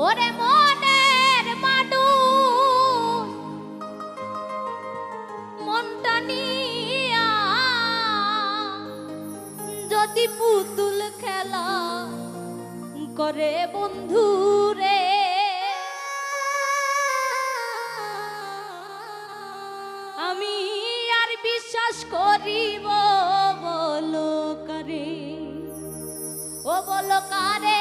ওরে মনের মানুষ মনটা নিয়া যদি পুতুল খেলা করে বন্ধু রে আমি আর বিশ্বাস করিব বলো করে? ও বলো কারে?